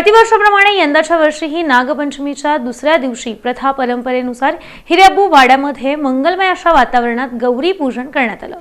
प्रतिवर्षाप्रमाणे यंदाच्या वर्षीही नागपंचमीच्या दुसऱ्या दिवशी प्रथा परंपरेनुसार हिरेबू वाड्यामध्ये मंगलमय अशा वातावरणात गौरी पूजन करण्यात आलं.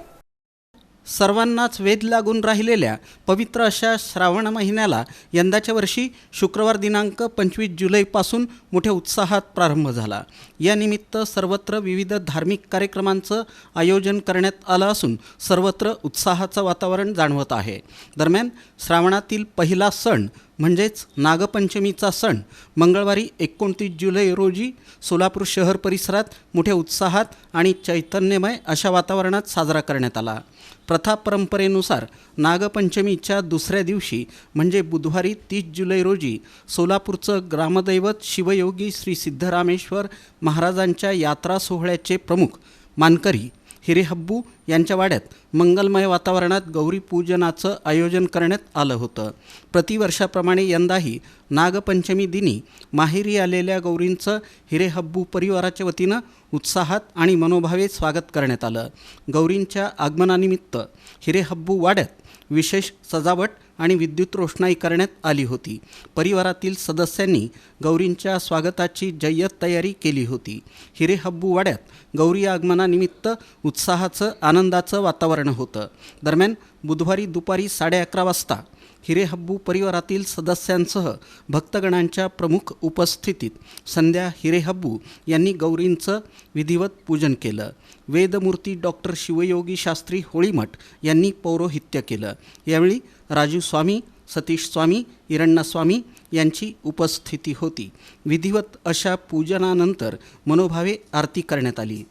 सर्वांनाच वेध लागून राहिलेल्या पवित्र अशा श्रावण महिन्याला यंदाच्या वर्षी शुक्रवार दिनांक पंचवीस जुलैपासून मोठ्या उत्साहात प्रारंभ झाला. यानिमित्त सर्वत्र विविध धार्मिक कार्यक्रमांचं आयोजन करण्यात आलं असून सर्वत्र उत्साहाचं वातावरण जाणवत आहे. दरम्यान श्रावणातील पहिला सण म्हणजेच नागपंचमीचा सण मंगळवारी एकोणतीस जुलै रोजी सोलापूर शहर परिसरात मोठ्या उत्साहात आणि चैतन्यमय अशा वातावरणात साजरा करण्यात आला. प्रथा परंपरेनुसार नागपंचमीच्या दुसऱ्या दिवशी म्हणजे बुधवारी तीस जुलै रोजी सोलापूरचं ग्रामदैवत शिवयोगी श्री सिद्धरामेश्वर महाराजांच्या यात्रा सोहळ्याचे प्रमुख मानकरी हिरेहब्बू यांच्या वाड्यात मंगलमय वातावरणात गौरी पूजनाचं आयोजन करण्यात आलं होतं. प्रतिवर्षाप्रमाणे यंदाही नागपंचमी दिनी माहेरी आलेल्या गौरींचं हिरेहब्बू परिवाराच्या वतीनं उत्साहात आणि मनोभावे स्वागत करण्यात आलं. गौरींच्या आगमनानिमित्त हिरेहब्बू वाड्यात विशेष सजावट आणि विद्युत रोषणाई करण्यात आली होती. परिवारातील सदस्यांनी गौरींच्या स्वागताची जय्यत तयारी केली होती. हिरेहब्बू वाड्यात गौरी आगमनानिमित्त उत्साहाचं आनंदाचं वातावरण होतं. दरम्यान बुधवारी दुपारी साडे अकरा वाजता हिरेहब्बू परिवारातील सदस्यांसह भक्तगणांच्या प्रमुख उपस्थितीत संध्या हिरेहब्बू यांनी गौरींचं विधिवत पूजन केलं. वेदमूर्ती डॉक्टर शिवयोगी शास्त्री होळीमठ यांनी पौरोहित्य केलं. यावेळी राजू स्वामी सतीश स्वामी इरण्णास्वामी यांची उपस्थिती होती. विधिवत अशा पूजनानंतर मनोभावे आरती करण्यात आली.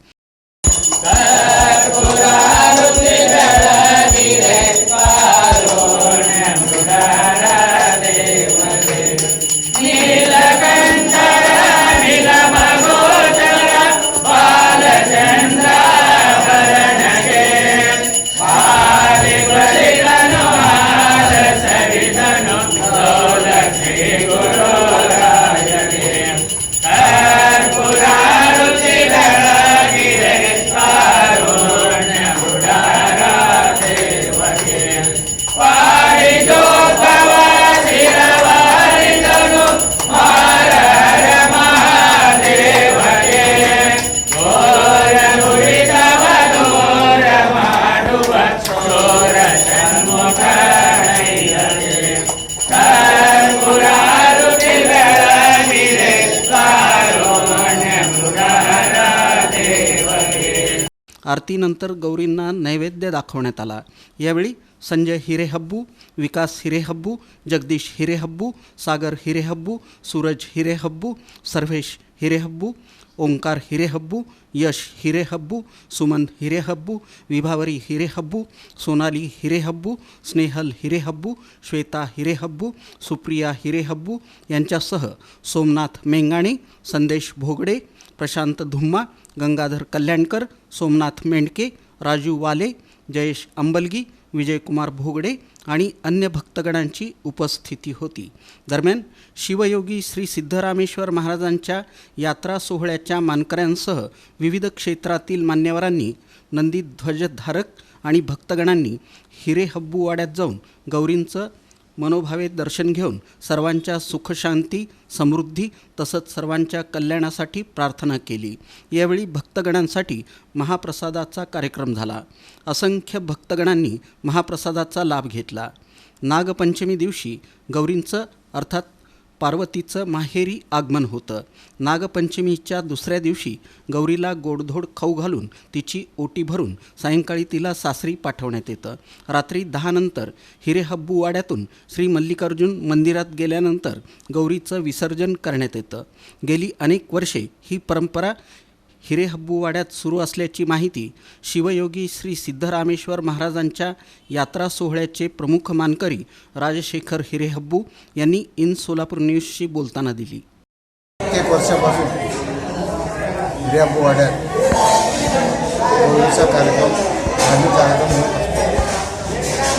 आरतीनंतर गौरींना नैवेद्य दाखवण्यात आला. यावेळी संजय हिरेहब्बू विकास हिरेहब्बू जगदीश हिरेहब्बू सागर हिरेहब्बू सूरज हिरेहब्बू सर्वेश हिरेहब्बू ओंकार हिरेहब्बू यश हिरेहब्बू सुमन हिरेहब्बू विभावरी हिरेहब्बू सोनाली हिरेहब्बू स्नेहल हिरेहब्बू श्वेता हिरेहब्बू सुप्रिया हिरेहब्बू यांच्यासह सोमनाथ मेंगाणे संदेश भोगडे प्रशांत धुम्मा गंगाधर कल्याणकर सोमनाथ मेंढके राजू वाले जयेश अंबलगी विजयकुमार भोगडे आणि अन्य भक्तगणांची उपस्थिती होती. दरम्यान शिवयोगी श्री सिद्धरामेश्वर महाराजांच्या यात्रा सोहळ्याच्या मानकऱ्यांसह विविध क्षेत्रातील मान्यवरांनी नंदी ध्वजधारक आणि भक्तगणांनी हिरे हब्बूवाड्यात जाऊन गौरींचं मनोभावे दर्शन घेऊन सर्वांच्या सुखशांती समृद्धी तसंच सर्वांच्या कल्याणासाठी प्रार्थना केली. यावेळी भक्तगणांसाठी महाप्रसादाचा कार्यक्रम झाला. असंख्य भक्तगणांनी महाप्रसादाचा लाभ घेतला. नागपंचमी दिवशी गौरींचं अर्थात पार्वतीचं माहेरी आगमन होतं. नागपंचमीच्या दुसऱ्या दिवशी गौरीला गोडधोड खाऊ घालून तिची ओटी भरून सायंकाळी तिला सासरी पाठवण्यात येतं. रात्री दहानंतर हिरेहब्बू वाड्यातून श्री मल्लिकार्जुन मंदिरात गेल्यानंतर गौरीचं विसर्जन करण्यात येतं. गेली अनेक वर्षे ही परंपरा हिरेहब्बूवाड्यात सुरू असल्याची माहिती शिवयोगी श्री सिद्धरामेश्वर महाराजांच्या यात्रा सोहळ्याचे प्रमुख मानकरी राजशेखर हिरेहब्बू यांनी इन सोलापूर न्यूजशी बोलताना दिली. एक वर्षापासून हिर्यापूर वाड्यात कार्यक्रम धार्मिक कार्यक्रम होत असतो.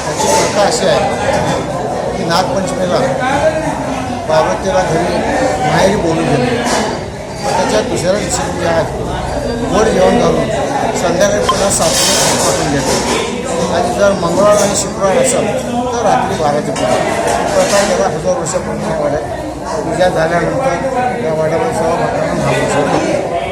त्याची प्रथा अशी आहे की नागपंचमीला पार्वतीला घरी माहेरी बोलून घेते त्याच्या दुसऱ्या दिवशी जे आहेत वर जेवण घालून संध्याकाळी पुन्हा सासू पाठवून देतो. आणि जर मंगळवार आणि शुक्रवार असेल तर रात्री बाराच्या पुढे. प्रथा गेला हजार वर्षापूर्वी वाड्या पूजा झाल्यानंतर त्या वाड्यावर सर्व भागांना शकतो